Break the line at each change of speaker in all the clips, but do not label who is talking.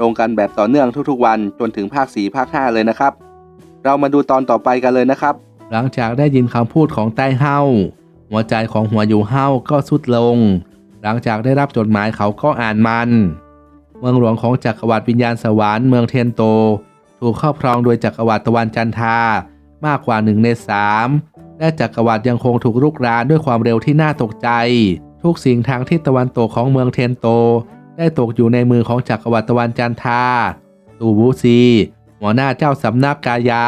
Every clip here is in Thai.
ลงกันแบบต่อเนื่องทุกๆวันจนถึงภาค 4 ภาค 5 เลยนะครับ เรามาดูตอนต่อไปกันเลยนะครับ หลังจากได้ยินคำพูดของใต้เฮาหัวใจของหัวอยู่เฮาก็สุดลง หลังจากได้รับจดหมายเขาก็อ่านมัน เมืองหลวงของจักรวรรดิวิญญาณสวรรค์เมืองเทนโต ถูกครอบครองโดยจักรวรรดิตะวันจันทามากกว่าหนึ่งในสามและจักรวรรดิยังคงถูกรุกรานด้วยความเร็วที่น่าตกใจ ทุกสิ่งทางทิศตะวันตกของเมืองเทนโต ได้ตกอยู่ในมือของจักรวรรดิตะวันจันทา ตูบูซีหัวหน้าเจ้าสำนักกายา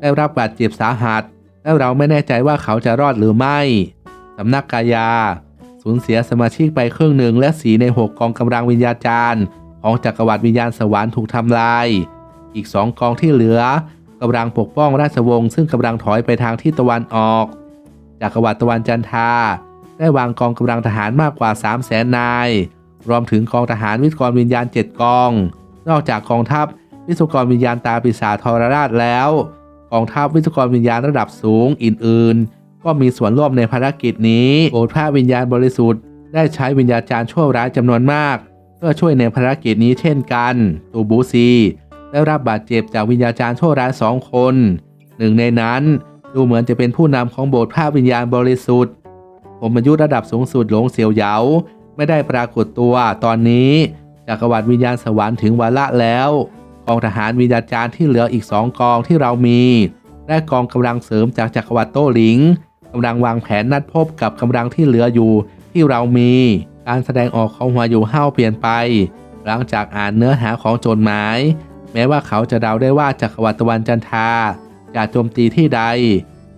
ได้รับบาดเจ็บสาหัส และเราไม่แน่ใจว่าเขาจะรอดหรือไม่ สำนักกายา สูญเสียสมาชิกไปครึ่งหนึ่งและสีในหกกองกำลังวิญญาจารย์ ของจักรวรรดิวิญญาณสวรรค์ถูกทำลาย อีกสองกองที่เหลือกำลังปกป้องราชวงศ์ซึ่งกำลังถอยไปทางทิศตะวันออก จักรวรรดิตะวันจันทา ได้วางกองกำลังทหารมากกว่า 3 0 0แสนนาย รวมถึงกองทหารวิศวกรวิญญาณ 7 กอง นอกจากกองทัพวิศวกรวิญญาณตาปีศาจทรราชแล้ว กองทัพวิศวกรวิญญาณระดับสูงอื่นๆ ก็มีส่วนร่วมในภารกิจนี้โปรดพระวิญญาณบริสุทธิ์ได้ใช้วิญญาจารย์ชั่วร้ายจำนวนมาก เพื่อช่วยในภารกิจนี้เช่นกันตูบูซีได้รับบาดเจ็บจากวิญญาจารย์ชั่วร้ายสองคน หนึ่งในนั้นดูเหมือนจะเป็นผู้นำของโบสถ์ภาพวิญญาณบริสุทธิ์ผมอายุระดับสูงสุดหลงเสียวเหยา ไม่ได้ปรากฏตัวตอนนี้จักรวรรดิวิญญาณสวรรค์ถึงวาระแล้วกองทหารวิญญาจารย์ที่เหลืออีกสองกองที่เรามีและกองกำลังเสริมจากจักรวรรดิโต้หลิงกำลังวางแผนนัดพบกับกำลังที่เหลืออยู่ที่เรามี การแสดงออกของหัวอยู่ห้าวเปลี่ยนไป หลังจากอ่านเนื้อหาของโจทย์หมาย แม้ว่าเขาจะเดาได้ว่าจักรวรรดิตะวันจันทาจะโจมตีที่ใด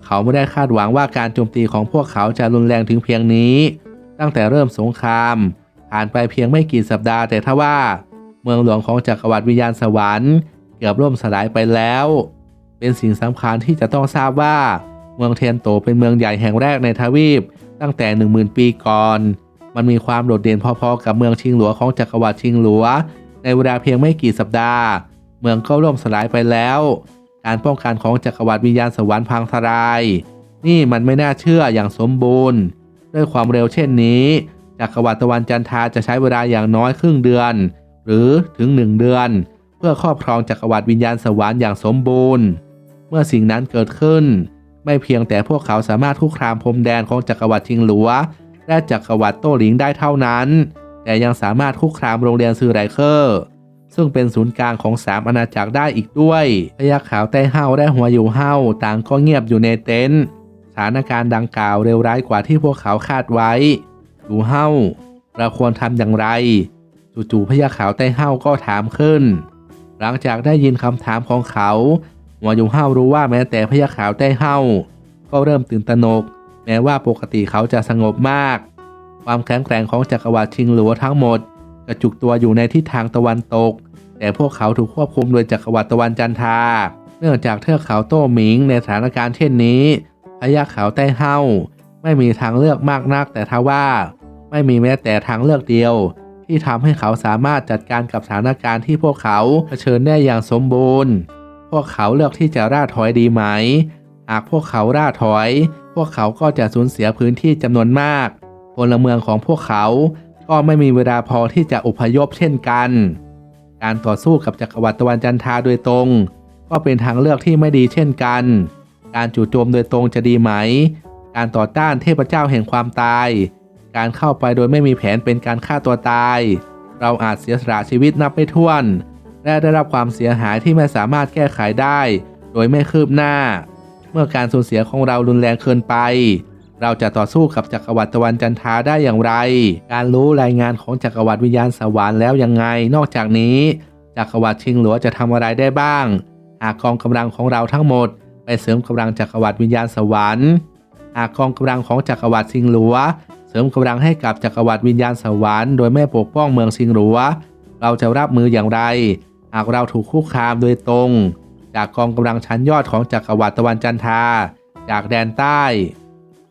เขาไม่ได้คาดหวังว่าการโจมตีของพวกเขาจะรุนแรงถึงเพียงนี้ ตั้งแต่เริ่มสงครามผ่านไปเพียงไม่กี่สัปดาห์แต่ทว่า เมืองหลวงของจักรวรรดิวิญญาณสวรรค์เกือบล่มสลายไปแล้ว เป็นสิ่งสำคัญที่จะต้องทราบว่า เมืองเทนโตเป็นเมืองใหญ่แห่งแรกในทวีป ตั้งแต่ 10,000 ปีก่อน มันมีความโดดเด่นพอๆกับเมืองชิงหลัวของจักรวรรดิชิงหลัว ในเวลาเพียงไม่กี่สัปดาห์ เมืองก็ล่มสลายไปแล้ว การป้องกันของจักรวรรดิวิญญาณสวรรค์พังทลาย นี่มันไม่น่าเชื่ออย่างสมบูรณ์ ด้วยความเร็วเช่นนี้จักรวรรดิตะวันจันทราจะใช้เวลาอย่างน้อยครึ่งเดือน หรือถึงหนึ่งเดือน เพื่อครอบครองจักรวรรดิวิญญาณสวรรค์อย่างสมบูรณ์ เมื่อสิ่งนั้นเกิดขึ้น ไม่เพียงแต่พวกเขาสามารถคุกคามพรมแดนของจักรวรรดิชิงหลัว และจักรวรรดิโต้หลิงได้เท่านั้น แต่ยังสามารถคุกคามโรงเรียนซือไรเคอร์ซึ่งเป็นศูนย์กลางของสามอาณาจักรได้อีกด้วยพยักขาวใต้เฮาและหัวอยู่เฮาต่างก็เงียบอยู่ในเต็นท์ ถานการณ์ดังกล่าวเร็วร้ายกว่าที่พวกเขาคาดไว้อยู่เฮาเราควรทำอย่างไร จู่ๆพยักขาวใต้เฮาก็ถามขึ้น หลังจากได้ยินคำถามของเขาหัวอยู่เฮารู้ว่าแม้แต่พยักขาวใต้เฮาก็เริ่มตื่นตระหนก แม้ว่าปกติเขาจะสงบมาก ความแข็งแกร่งของจักรวรรดิชิงหลัวทั้งหมดกระจุกตัวอยู่ในทิศทางตะวันตก แต่พวกเขาถูกควบคุมโดยจักรวรรดิตะวันจันทา เนื่องจากเทือกเขาโต้หมิงในสถานการณ์เช่นนี้ พยักขาใต้เฮาไม่มีทางเลือกมากนักแต่ทว่า ไม่มีแม้แต่ทางเลือกเดียว ที่ทำให้เขาสามารถจัดการกับสถานการณ์ที่พวกเขาเผชิญได้อย่างสมบูรณ์ พวกเขาเลือกที่จะร่าถอยดีไหม หากพวกเขาร่าถอย พวกเขาก็จะสูญเสียพื้นที่จำนวนมากพลเมืองของพวกเขาก็ไม่มีเวลาพอที่จะอพยพเช่นกัน การต่อสู้กับจักรวรรดิตะวันจันทราโดยตรง ก็เป็นทางเลือกที่ไม่ดีเช่นกัน การจู่โจมโดยตรงจะดีไหม การต่อต้านเทพเจ้าแห่งความตาย การเข้าไปโดยไม่มีแผนเป็นการฆ่าตัวตาย เราอาจเสียสละชีวิตนับไม่ถ้วน และได้รับความเสียหายที่ไม่สามารถแก้ไขได้ โดยไม่คืบหน้า เมื่อการสูญเสียของเรารุนแรงเกินไป เราจะต่อสู้กับจักรวรรดิตะวันจันทราได้อย่างไร การรู้รายงานของจักรวรรดิวิญญาณสวรรค์แล้วยังไง นอกจากนี้จักรวรรดิชิงหลัวจะทำอะไรได้บ้าง หากกองกำลังของเราทั้งหมด ไปเสริมกำลังจักรวรรดิวิญญาณสวรรค์ หากกองกำลังของจักรวรรดิชิงหลัว เสริมกำลังให้กับจักรวรรดิวิญญาณสวรรค์โดยไม่ปกป้องเมืองชิงหลัว เราจะรับมืออย่างไร หากเราถูกคุกคามโดยตรง จากกองกำลังชั้นยอดของจักรวรรดิตะวันจันทราจากแดนใต้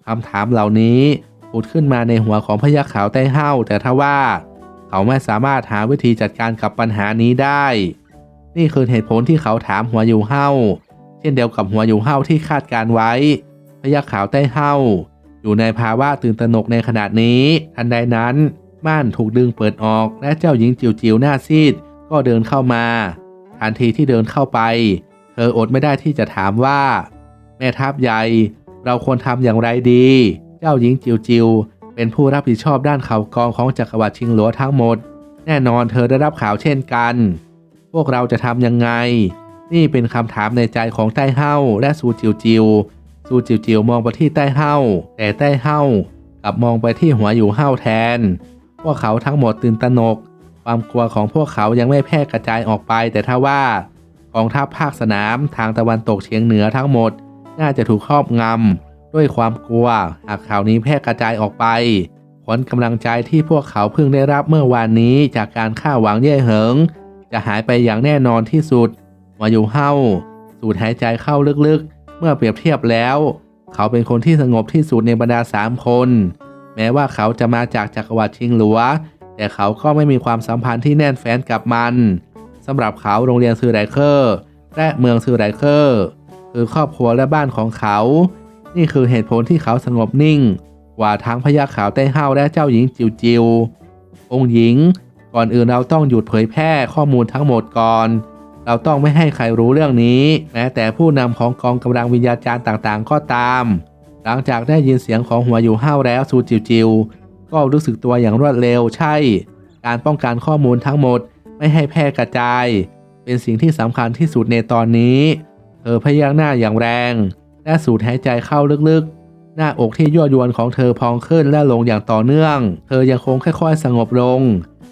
คำถามเหล่านี้ผุดขึ้นมาในหัวของพยัคฆ์ขาวไต้เฮ้าแต่ทว่า เขาไม่สามารถหาวิธีจัดการกับปัญหานี้ได้ นี่คือเหตุผลที่เขาถามหัวอยู่เฮ้า ช่นเดียวกับหัวอยู่เฮ้าที่คาดการไว้พยัคฆ์ขาวไต้เฮ้าอยู่ในภาวะตื่นตระหนกในขณะนี้ ทันใดนั้น ม่านถูกดึงเปิดออกและเจ้าหญิงจิ๋วจิ๋วหน้าซีด ก็เดินเข้ามาทันทีที่เดินเข้าไป เธออดไม่ได้ที่จะถามว่า แม่ทัพใหญ่ เราควรทำอย่างไรดี เจ้าหญิงจิวจิวเป็นผู้รับผิดชอบด้านข่าวกรองของจักรวรรดิชิงหลัวทั้งหมด แน่นอนเธอได้รับข่าวเช่นกัน พวกเราจะทำยังไง นี่เป็นคำถามในใจของใต้เฮาและซูจิวจิวซูจิวจิวมองไปที่ใต้เฮาแต่ใต้เฮากลับมองไปที่หัวอยู่เฮาแทน พวกเขาทั้งหมดตื่นตระหนก ความกลัวของพวกเขายังไม่แพร่กระจายออกไป แต่ถ้าว่ากองทัพภาคสนามทางตะวันตกเฉียงเหนือทั้งหมด น่าจะถูกครอบงำด้วยความกลัวหากข่าวนี้แพร่กระจายออกไปผลกำลังใจที่พวกเขาเพิ่งได้รับเมื่อวานนี้จากการฆ่าหวังเย่เหิง จะหายไปอย่างแน่นอนที่สุด มาอยู่เฮ้า สูดหายใจเข้าลึกๆ เมื่อเปรียบเทียบแล้ว เขาเป็นคนที่สงบที่สุดในบรรดาสามคน แม้ว่าเขาจะมาจากจักรวรรดิชิงหลัว แต่เขาก็ไม่มีความสัมพันธ์ที่แน่นแฟ้นกับมันสำหรับเขาโรงเรียนซือไรเคอร์ และเมืองซือไรเคอร์ คือครอบครัวและบ้านของเขา นี่คือเหตุผลที่เขาสงบนิ่ง กว่าทั้งพญาขาวไต้เฮ้าและเจ้าหญิงจิวจิวองค์หญิง ก่อนอื่นเราต้องหยุดเผยแพร่ข้อมูลทั้งหมดก่อน เราต้องไม่ให้ใครรู้เรื่องนี้ แม้แต่ผู้นำของกองกำลังวิญญาจารย์ต่างๆ ก็ตาม หลังจากได้ยินเสียงของหัวอยู่ห้าวแล้วซูจิวจิวก็รู้สึกตัวอย่างรวดเร็วใช่ การป้องกันข้อมูลทั้งหมดไม่ให้แพร่กระจาย เป็นสิ่งที่สำคัญที่สุดในตอนนี้ เธอพยักหน้าอย่างแรง และสูดหายใจเข้าลึกๆ หน้าอกที่ยั่วยวนของเธอพองขึ้นและลงอย่างต่อเนื่อง เธอยังคงค่อยๆ สงบลง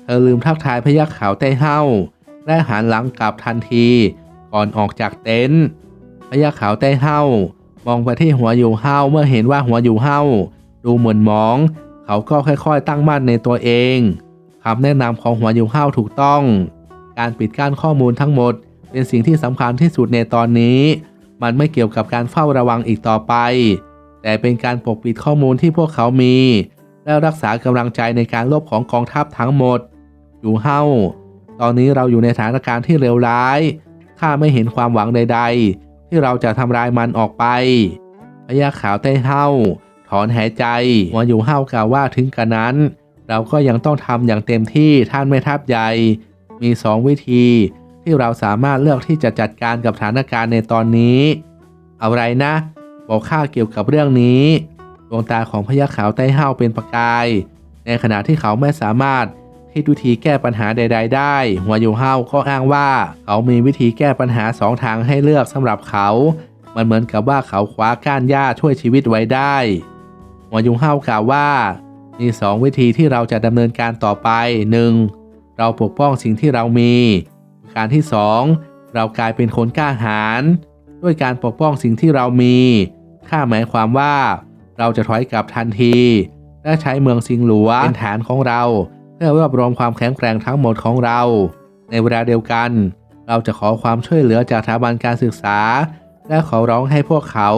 เธอลืมทักทายพยักขาวไต้เฮ้า และหันหลังกลับทันทีก่อนออกจากเต็นท์พยักขาวไต้เฮ้ามองไปที่หัวอยู่เฮ้าเมื่อเห็นว่าหัวอยู่เฮ้าดูเหมือนมอง เขาก็ค่อยๆ ตั้งมั่นในตัวเองคำแนะนำของหัวอยู่เฮ้าถูกต้อง การปิดกั้นข้อมูลทั้งหมด เป็นสิ่งที่สำคัญที่สุดในตอนนี้ มันไม่เกี่ยวกับการเฝ้าระวังอีกต่อไป แต่เป็นการปกปิดข้อมูลที่พวกเขามี และรักษากำลังใจในการลบของกองทัพทั้งหมดอยู่เฮ้า ตอนนี้เราอยู่ในสถานการณ์ที่เลวร้ายข้าไม่เห็นความหวังใด ๆ ที่เราจะทำลายมันออกไปพญาขาวไต้เฮ้าถอนหายใจหัวอยู่เฮ้ากล่าวว่าถึงกระนั้น เราก็ยังต้องทำอย่างเต็มที่ท่านแม่ทัพใหญ่มีสองวิธีที่เราสามารถเลือกที่จะจัดการกับสถานการณ์ในตอนนี้ อะไรนะ บอกข้าเกี่ยวกับเรื่องนี้ ดวงตาของพญาขาวไต้เฮ้าเป็นประกาย ในขณะที่เขาไม่สามารถ คิดวิธีแก้ปัญหาใด ๆ ได้หัวยูเฮาก็อ้างว่า เขามีวิธีแก้ปัญหาสองทางให้เลือกสำหรับเขา มันเหมือนกับว่าเขาคว้าก้านหญ้าช่วยชีวิตไว้ได้หัวยูเฮากล่าวว่า มีสองวิธีที่เราจะดำเนินการต่อไป 1. เราปกป้องสิ่งที่เรามี การที่ 2. เรากลายเป็นคนกล้าหาญด้วยการปกป้องสิ่งที่เรามีข้าหมายความว่า เราจะถอยกลับทันที และใช้เมืองซิงหลัวเป็นฐานของเรา พื่อรวบรวมความแข็งแกร่งทั้งหมดของเรา ในเวลาเดียวกัน เราจะขอความช่วยเหลือจากสถาบันการศึกษา และขอร้องให้พวกเขา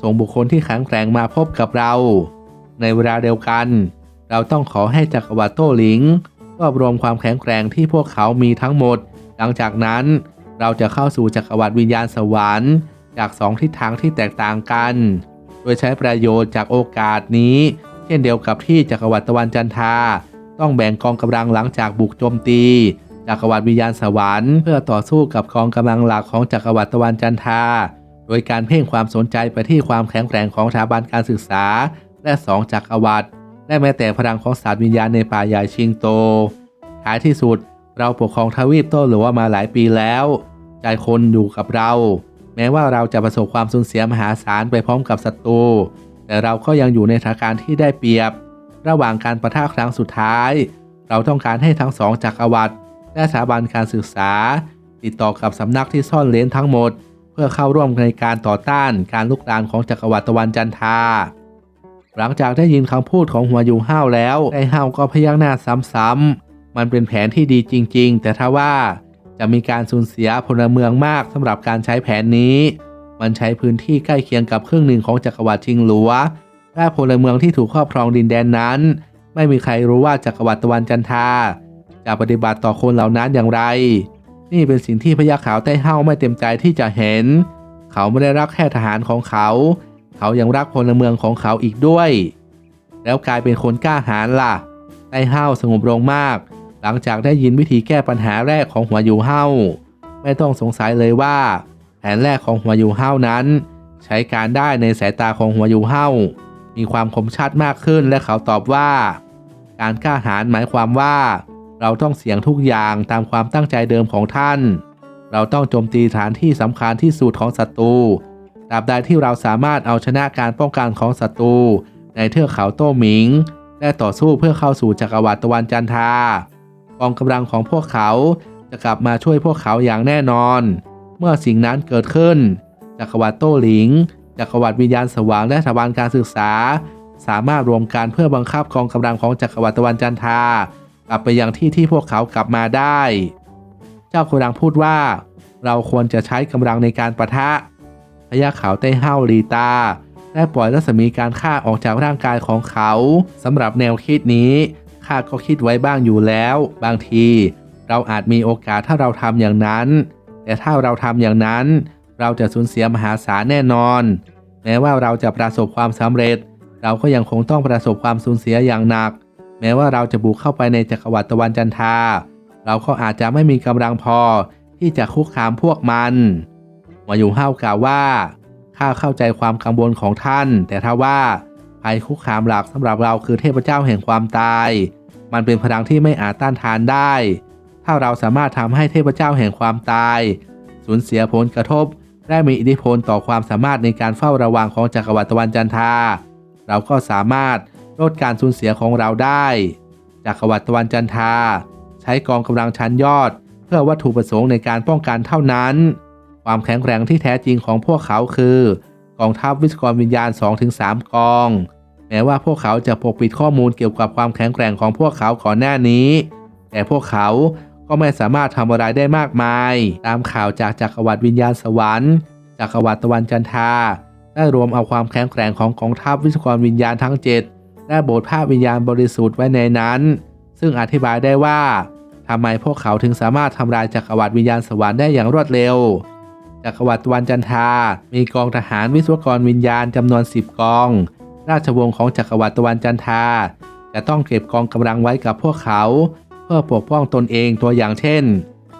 ส่งบุคคลที่แข็งแกร่งมาพบกับเรา ในเวลาเดียวกัน เราต้องขอให้จักรวรรดิโต้หลิงรวบรวมความแข็งแกร่งที่พวกเขามีทั้งหมด หลังจากนั้นเราจะเข้าสู่จักรวรรดิวิญญาณสวรรค์จากสองทิศทางที่แตกต่างกัน โดยใช้ประโยชน์จากโอกาสนี้ เช่นเดียวกับที่จักรวรรดิตะวันจันทรา ต้องแบ่งกองกำลังหลังจากบุกโจมตีจักรวรรดิวิญญาณสวรรค์เพื่อต่อสู้กับกองกำลังหลักของจักรวรรดิตะวันจันทราโดยการเพ่งความสนใจไปที่ความแข็งแกร่งของสถาบันการศึกษา และสองจักรวรรดิและแม้แต่พลังของศาสตร์วิญญาณในป่าใหญ่ชิงโตท้ายที่สุด เราปกครองทวีปโตหรือว่ามาหลายปีแล้ว ใจคนอยู่กับเรา แม้ว่าเราจะประสบความสูญเสียมหาศาลไปพร้อมกับศัตรูแต่เราก็ยังอยู่ในสถานการณ์ที่ได้เปรียบ ระหว่างการประทะครั้งสุดท้าย เราต้องการให้ทั้งสองจักรวรรดิและสถาบันการศึกษา ติดต่อกับสำนักที่ซ่อนเลนทั้งหมด เพื่อเข้าร่วมในการต่อต้านการลุกลามของจักรวรรดิตะวันจันทา หลังจากได้ยินคำพูดของหัวยูห้าวแล้วไอห้าวก็พยักหน้าซ้ำๆมันเป็นแผนที่ดีจริง ๆ แต่ถ้าว่าจจะมีการสูญเสียพลเมืองมากสำหรับการใช้แผนนี้ มันใช้พื้นที่ใกล้เคียงกับครึ่งหนึ่งของจักรวรรดิชิงหลัว และพลเมืองที่ถูกครอบครองดินแดนนั้น ไม่มีใครรู้ว่าจักรวรรดิตะวันจันทาจะปฏิบัติต่อคนเหล่านั้นอย่างไร นี่เป็นสิ่งที่พญาขาวใต้เฮ้าไม่เต็มใจที่จะเห็น เขาไม่ได้รักแค่ทหารของเขา เขายังรักพลเมืองของเขาอีกด้วย แล้วกลายเป็นคนกล้าหาญล่ะใต้เฮ้าสงบลงมาก หลังจากได้ยินวิธีแก้ปัญหาแรกของหัวอยู่เฮ้าไม่ต้องสงสัยเลยว่า แผนแรกของหัวอยู่เฮ้านั้น ใช้การได้ในสายตาของหัวอยู่เฮ้า มีความคมชัดมากขึ้นและเขาตอบว่า การกล้าหาญหมายความว่า เราต้องเสี่ยงทุกอย่างตามความตั้งใจเดิมของท่าน เราต้องโจมตีฐานที่สำคัญที่สุดของศัตรูตราบใดที่เราสามารถเอาชนะการป้องกันของศัตรูในเทือกเขาโต้หมิง และต่อสู้เพื่อเข้าสู่จักรวรรดิตะวันจันทากองกำลังของพวกเขาจะกลับมาช่วยพวกเขาอย่างแน่นอน เมื่อสิ่งนั้นเกิดขึ้น จักรวรรดิโต้หลิง จักรวรรดิวิญญาณสว่างและสถาบันการศึกษา สามารถรวมกันเพื่อบังคับกองกำลังของจักรวรรดิตะวันจันทา กลับไปยังที่ที่พวกเขากลับมาได้ เจ้าโคดังพูดว่า เราควรจะใช้กำลังในการประทะพญาขาวไต้เฮ้าลีตาและปล่อยรัศมีการฆ่าออกจากร่างกายของเขาสำหรับแนวคิดนี้ข้าก็คิดไว้บ้างอยู่แล้ว บางที เราอาจมีโอกาสถ้าเราทำอย่างนั้น แต่ถ้าเราทำอย่างนั้น เราจะสูญเสียมหาศาลแน่นอน แม้ว่าเราจะประสบความสำเร็จ เราก็ยังคงต้องประสบความสูญเสียอย่างหนัก แม้ว่าเราจะบุกเข้าไปในจักรวรรดิตะวันจันทราเราก็อาจจะไม่มีกำลังพอที่จะคุกคามพวกมันมาอยู่ห้าวกล่าวว่าข้าเข้าใจความกังวลของท่าน แต่ถ้าว่าภัยคุกคามหลักสำหรับเราคือเทพเจ้าแห่งความตาย มันเป็นพลังที่ไม่อาจต้านทานได้ ถ้าเราสามารถทำให้เทพเจ้าแห่งความตาย สูญเสียผลกระทบ และมีอิทธิพลต่อความสามารถในการเฝ้าระวังของจักรวรรดิตะวันจันทรา เราก็สามารถลดการสูญเสียของเราได้ จักรวรรดิตะวันจันทรา ใช้กองกำลังชั้นยอด เพื่อวัตถุประสงค์ในการป้องกันเท่านั้น ความแข็งแกร่งที่แท้จริงของพวกเขาคือกองทัพวิศกรวิญญาณ 2-3 กอง แม้ว่าพวกเขาจะปกปิดข้อมูลเกี่ยวกับความแข็งแกร่งของพวกเขาก่อนหน้านี้ แต่พวกเขา ก็ไม่สามารถทำอะไรได้มากมาย ตามข่าวจากจักรวรรดิวิญญาณสวรรค์จักรวรรดิตะวันจันทราได้รวมเอาความแข็งแกร่งของกองทัพวิศวกรวิญญาณทั้ง 7 และโบสถ์ภาพวิญญาณบริสุทธิ์ไว้ในนั้น ซึ่งอธิบายได้ว่าทำไมพวกเขาถึงสามารถทำลายจักรวรรดิวิญญาณสวรรค์ได้อย่างรวดเร็วจักรวรรดิตะวันจันทรามีกองทหารวิศวกรวิญญาณจำนวน 10 กอง ราชวงศ์ของจักรวรรดิตะวันจันทราจะต้องเก็บกองกำลังไว้กับพวกเขา เพื่อปกป้องตนเองตัวอย่างเช่น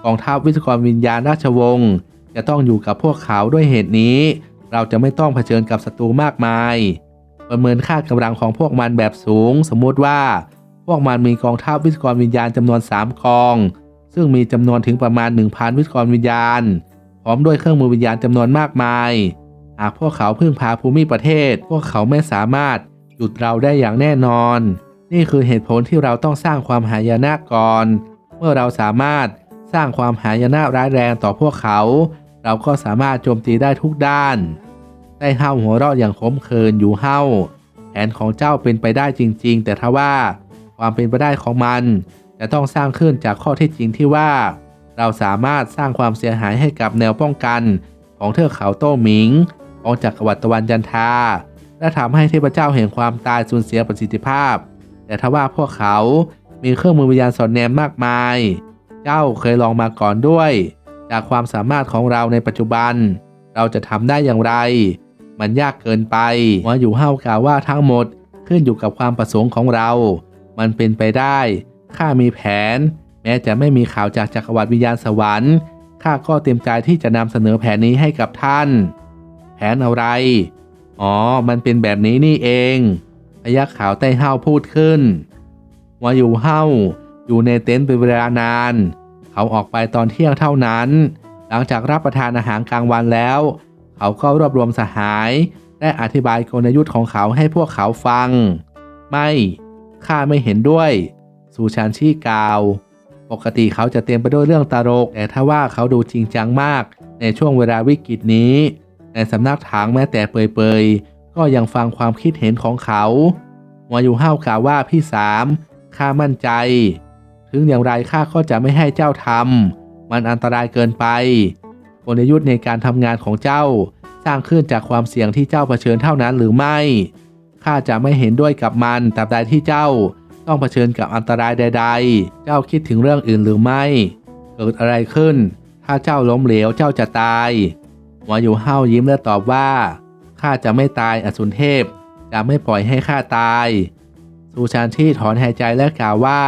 กองทัพวิศวกรวิญญาณราชวงศ์จะต้องอยู่กับพวกเขาด้วยเหตุนี้ เราจะไม่ต้องเผชิญกับศัตรูมากมาย ประเมินค่ากำลังของพวกมันแบบสูง สมมติว่า พวกมันมีกองทัพวิศวกรวิญญาณจำนวน 3 กอง ซึ่งมีจำนวนถึงประมาณ 1,000 วิศวกรวิญญาณ พร้อมด้วยเครื่องมือวิญญาณจำนวนมากมาย หากพวกเขาพึ่งพาภูมิประเทศ พวกเขาไม่สามารถหยุดเราได้อย่างแน่นอน นี่คือเหตุผลที่เราต้องสร้างความหายนะก่อน เมื่อเราสามารถสร้างความหายนะร้ายแรงต่อพวกเขา เราก็สามารถโจมตีได้ทุกด้าน ได้เฮาหัวเราะอย่างขมขื่นอยู่เฮาแผนของเจ้าเป็นไปได้จริง ๆ แต่ทว่าความเป็นไปได้ของมันจะต้องสร้างขึ้นจากข้อเท็จจริงที่ว่า เราสามารถสร้างความเสียหายให้กับแนวป้องกันของเทือกเขาโต้หมิงของจักรวรรดิตะวันจันทา และทำให้เทพเจ้าแห่งความตายสูญเสียประสิทธิภาพ แต่ทว่าพวกเขามีเครื่องมือวิญญาณสอดแนมมากมาย เจ้าเคยลองมาก่อนด้วย จากความสามารถของเราในปัจจุบัน เราจะทำได้อย่างไร มันยากเกินไปว่าอยู่เฮากล่าวว่าทั้งหมดขึ้นอยู่กับความประสงค์ของเรา มันเป็นไปได้ ข้ามีแผน แม้จะไม่มีข่าวจากจักรวรรดิวิญญาณสวรรค์ข้าก็เต็มใจที่จะนำเสนอแผนนี้ให้กับท่าน แผนอะไร อ๋อ มันเป็นแบบนี้นี่เอง พยักขาวใต้เห้าพูดขึ้น ว่าอยู่เห้าอยู่ในเต็นท์เป็นเวลานาน เขาออกไปตอนเที่ยงเท่านั้น หลังจากรับประทานอาหารกลางวันแล้ว เขาก็รวบรวมสหายและอธิบายกลยุทธ์ของเขาให้พวกเขาฟัง ไม่ข้าไม่เห็นด้วย สูชานชีกล่าว ปกติเขาจะเต็มไปด้วยเรื่องตลก แต่ถ้าว่าเขาดูจริงจังมากในช่วงเวลาวิกฤตนี้ ในสำนักถางแม้แต่เปยๆ ก็ยังฟังความคิดเห็นของเขาหัวอยู่ห้าวกล่าวว่าพี่สามข้ามั่นใจ ถึงอย่างไรข้าก็จะไม่ให้เจ้าทำมันอันตรายเกินไปกลยุทธ์ในการทำงานของเจ้า สร้างขึ้นจากความเสี่ยงที่เจ้าเผชิญเท่านั้นหรือไม่ข้าจะไม่เห็นด้วยกับมันตราบใดที่เจ้า ต้องเผชิญกับอันตรายใด ๆ เจ้าคิดถึงเรื่องอื่นหรือไม่ เกิดอะไรขึ้น ถ้าเจ้าล้มเหลวเจ้าจะตายหัวอยู่เฮายิ้มและตอบว่า ข้าจะไม่ตายอสุนเทพ จะไม่ปล่อยให้ข้าตายซูชานชีถอนหายใจและกล่าวว่า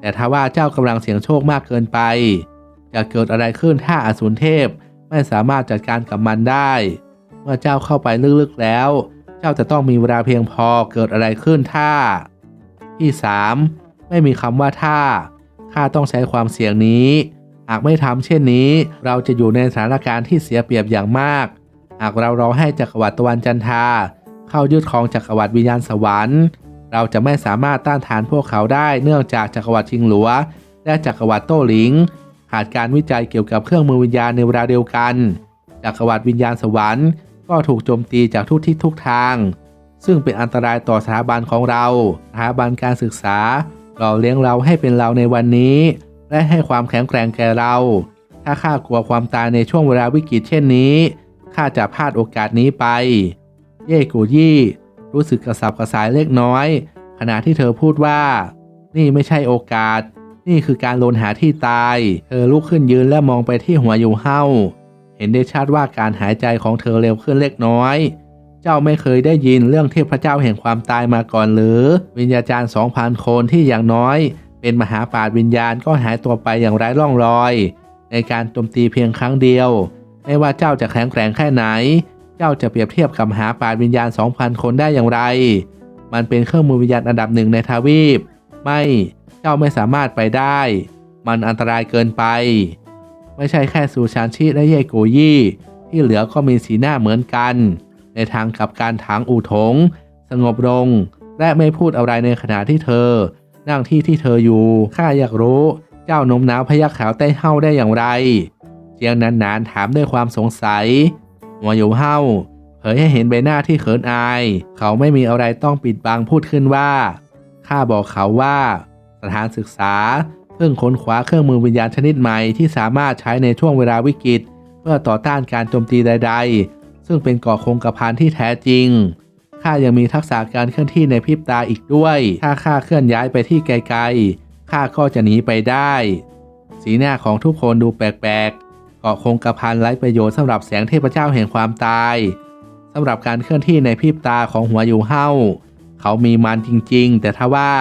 แต่ถ้าว่าเจ้ากำลังเสี่ยงโชคมากเกินไป จะเกิดอะไรขึ้นถ้าอสูรเทพไม่สามารถจัดการกับมันได้ เมื่อเจ้าเข้าไปลึกๆแล้ว เจ้าจะต้องมีเวลาเพียงพอเกิดอะไรขึ้นถ้า ที่สามไม่มีคำว่าถ้าข้าต้องใช้ความเสี่ยงนี้ หากไม่ทำเช่นนี้ เราจะอยู่ในสถานการณ์ที่เสียเปรียบอย่างมาก หากเรารอให้จักรวรรดิตะวันจันทราเข้ายึดครองจักรวรรดิวิญญาณสวรรค์ เราจะไม่สามารถต้านทานพวกเขาได้เนื่องจากจักรวรรดิชิงหลัว และจักรวรรดิโต้หลิงขาดการวิจัยเกี่ยวกับเครื่องมือวิญญาณในเวลาเดียวกัน จักรวรรดิวิญญาณสวรรค์ ก็ถูกโจมตีจากทุกทิศทุกทาง ซึ่งเป็นอันตรายต่อสถาบันของเราสถาบันการศึกษาหล่อเลี้ยงเราให้เป็นเราในวันนี้ และให้ความแข็งแกร่งแก่เรา ถ้าข้ากลัวความตายในช่วงเวลาวิกฤตเช่นนี้ ข้าจะพลาดโอกาสนี้ไป เย่กูยี่ รู้สึกกระสับกระส่ายเล็กน้อย ขณะที่เธอพูดว่า นี่ไม่ใช่โอกาส นี่คือการลนหาที่ตาย เธอลุกขึ้นยืนและมองไปที่หัวอยู่เฮาเห็นได้ชัดว่าการหายใจของเธอเร็วขึ้นเล็กน้อย เจ้าไม่เคยได้ยินเรื่องเทพเจ้าแห่งความตายมาก่อนหรือ วิญญาจารย์สองพันคนที่อย่างน้อย เป็นมหาปราชญ์วิญญาณก็หายตัวไปอย่างไร้ร่องรอย ในการโจมตีเพียงครั้งเดียว ไม่ว่าเจ้าจะแข็งแกร่งแค่ไหน เจ้าจะเปรียบเทียบกับหาปาชญ์วิญญาณสองพันคนได้อย่างไร มันเป็นเครื่องมือวิญญาณอันดับหนึ่งในทวีป ไม่ เจ้าไม่สามารถไปได้ มันอันตรายเกินไป ไม่ใช่แค่ซูชานชิและเย่โกยี่ ที่เหลือก็มีสีหน้าเหมือนกัน ในทางกับการถางอู่ถง สงบลง และไม่พูดอะไรในขณะที่เธอ นั่งที่ที่เธออยู่ ข้าอยากรู้ เจ้านมหนาวพยักขาวใต้เฮาได้อย่างไร จียงนานๆถามด้วยความสงสัยหัวอยู่เฮาเผยให้เห็นใบหน้าที่เขินอาย เขาไม่มีอะไรต้องปิดบังพูดขึ้นว่า ข้าบอกเขาว่า สถานศึกษา เพิ่งค้นคว้าเครื่องมือวิญญาณชนิดใหม่ที่สามารถใช้ในช่วงเวลาวิกฤต เพื่อต่อต้านการโจมตีใด ๆ ซึ่งเป็นก่อคงกระพันที่แท้จริง ข้ายังมีทักษะการเคลื่อนที่ในพริบตาอีกด้วย ถ้าข้าเคลื่อนย้ายไปที่ไกลๆ ข้าก็จะหนีไปได้ สีหน้าของทุกคนดูแปลกๆ เกาะคงกระพันไร้ประโยชน์สำหรับแสงเทพเจ้าแห่งความตายสำหรับการเคลื่อนที่ในพริบตาของหัวอยู่เฮ้าเขามีมันจริงๆ แต่ถ้าว่า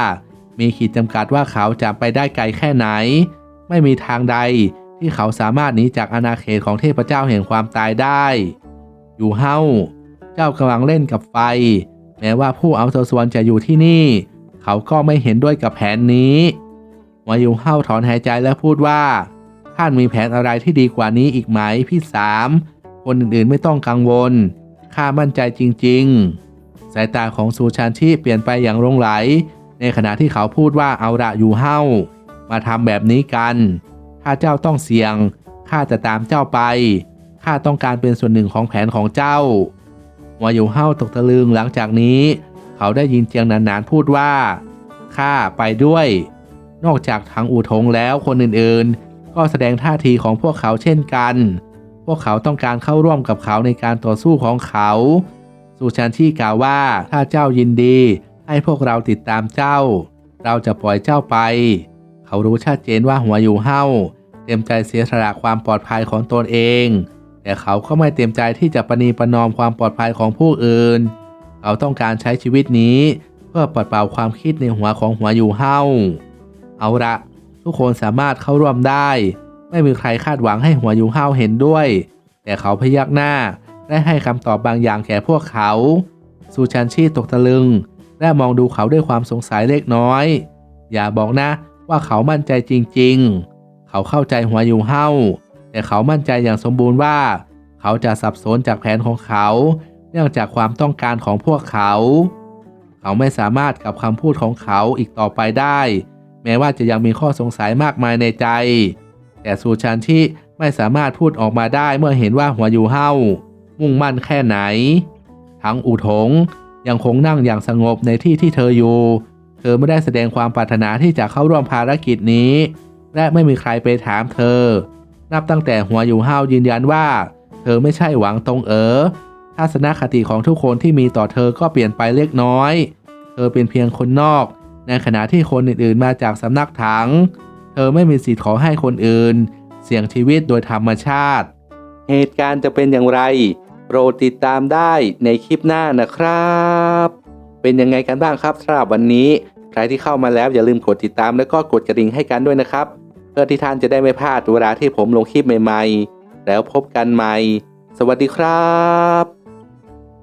มีขีดจำกัดว่าเขาจะไปได้ไกลแค่ไหน ไม่มีทางใดที่เขาสามารถหนีจากอาณาเขตของเทพเจ้าแห่งความตายได้ อยู่เฮ้า เจ้ากำลังเล่นกับไฟ แม้ว่าผู้เอาตัวส่วนจะอยู่ที่นี่ เขาก็ไม่เห็นด้วยกับแผนนี้วายุเฮ้าถอนหายใจและพูดว่า ท่านมีแผนอะไรที่ดีกว่านี้อีกไหมพี่สามคนอื่นๆไม่ต้องกังวล ข้ามั่นใจจริง ๆ สายตาของซูชานชิเปลี่ยนไปอย่างลงไหล ในขณะที่เขาพูดว่าเอาละอยู่เฮ้ามาทำแบบนี้กัน ถ้าเจ้าต้องเสี่ยง ข้าจะตามเจ้าไป ข้าต้องการเป็นส่วนหนึ่งของแผนของเจ้าวาอยู่เฮ้าตกตะลึงหลังจากนี้ เขาได้ยินเจียงนานๆพูดว่า ข้าไปด้วย นอกจากทางอู่ทงแล้วคนอื่นๆ ก็แสดงท่าทีของพวกเขาเช่นกัน พวกเขาต้องการเข้าร่วมกับเขาในการต่อสู้ของเขา สุชันที่กล่าวว่าถ้าเจ้ายินดี ให้พวกเราติดตามเจ้า เราจะปล่อยเจ้าไป เขารู้ชัดเจนว่าหัวอยู่เฮาเต็มใจเสียสละความปลอดภัยของตนเอง แต่เขาก็ไม่เต็มใจที่จะประนีประนอมความปลอดภัยของผู้อื่น เขาต้องการใช้ชีวิตนี้ เพื่อปลดเปล่าความคิดในหัวของหัวอยู่เฮาเอาละ ทุกคนสามารถเข้าร่วมได้ ไม่มีใครคาดหวังให้หัวยูเฮาเห็นด้วย แต่เขาพยักหน้าและให้คำตอบบางอย่างแก่พวกเขาซูชันชีตกตะลึง และมองดูเขาด้วยความสงสัยเล็กน้อย อย่าบอกนะว่าเขามั่นใจจริงๆ เขาเข้าใจหัวยูเฮาแต่เขามั่นใจอย่างสมบูรณ์ว่า เขาจะสับสนจากแผนของเขา เนื่องจากความต้องการของพวกเขา เขาไม่สามารถกับคำพูดของเขาอีกต่อไปได้ แม้ว่าจะยังมีข้อสงสัยมากมายในใจ แต่ซูชันที่ไม่สามารถพูดออกมาได้เมื่อเห็นว่าหัวยูเฮามุ่งมั่นแค่ไหน ทั้งอูถงยังคงนั่งอย่างสงบในที่ที่เธออยู่ เธอไม่ได้แสดงความปรารถนาที่จะเข้าร่วมภารกิจนี้ และไม่มีใครไปถามเธอ นับตั้งแต่หัวอยู่ห้ายืนยันว่า เธอไม่ใช่หวังตรงเอ๋อทัศนคติของทุกคนที่มีต่อเธอก็เปลี่ยนไปเล็กน้อย เธอเป็นเพียงคนนอก ในขณะที่คนอื่นๆมาจากสำนักถัง เธอไม่มีสิทธิ์ขอให้คนอื่น เสี่ยงชีวิตโดยธรรมชาติ เหตุการณ์จะเป็นอย่างไร โปรดติดตามได้ในคลิปหน้านะครับ เป็นยังไงกันบ้างครับสำหรับวันนี้ ใครที่เข้ามาแล้วอย่าลืมกดติดตามแล้วก็กดกระดิ่งให้กันด้วยนะครับ เพื่อที่ท่านจะได้ไม่พลาดเวลาที่ผมลงคลิปใหม่ ๆ แล้วพบกันใหม่ สวัสดีครับ